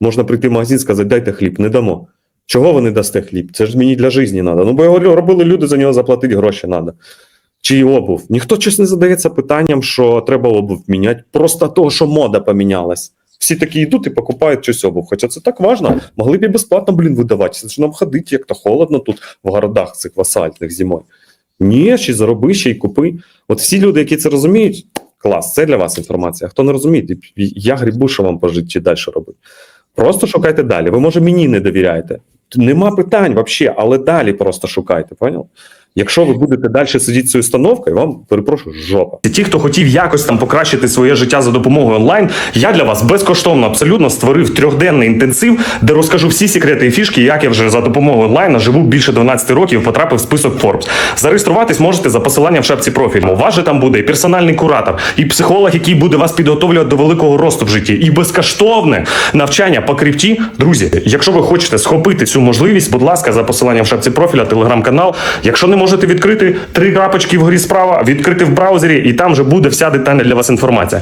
Можна прийти в магазин і сказати, дайте хліб, не дамо. Чого ви не дасте хліб? Це ж мені для житті треба. Ну, бо його робили люди, за нього заплатити гроші треба. Чи обув. Ніхто щось не задається питанням, що треба обув міняти. Просто того, що мода помінялась. Всі такі йдуть і покупають щось обув. Хоча це так важно. Могли б і безплатно, блін, видавати. Це ж нам ходить, як то холодно тут в городах цих васальних зимою. Ні, ще зароби, ще й купи. От всі люди, які це розуміють, клас, це для вас інформація. Хто не розуміє, я грібу, що вам по житті далі робити. Просто шукайте далі. Ви, може, мені не довіряєте. Нема питань взагалі, але далі просто шукайте, поняв? Якщо ви будете далі сидіти цією установкою, вам перепрошую, жопа. Ті, хто хотів якось там покращити своє життя за допомогою онлайн, я для вас безкоштовно абсолютно створив трьохденний інтенсив, де розкажу всі секрети і фішки, як я вже за допомогою онлайна живу більше 12 років, потрапив в список Forbes. Зареєструватись можете за посиланням в шапці профілю. У вас же там буде і персональний куратор, і психолог, який буде вас підготовлювати до великого росту в житті, і безкоштовне навчання по крипті. Друзі, якщо ви хочете схопити цю можливість, будь ласка, за посиланням в шапці профіля, телеграм-канал. Якщо не можете відкрити три крапочки вгорі справа, відкрити в браузері, і там вже буде вся детальна для вас інформація.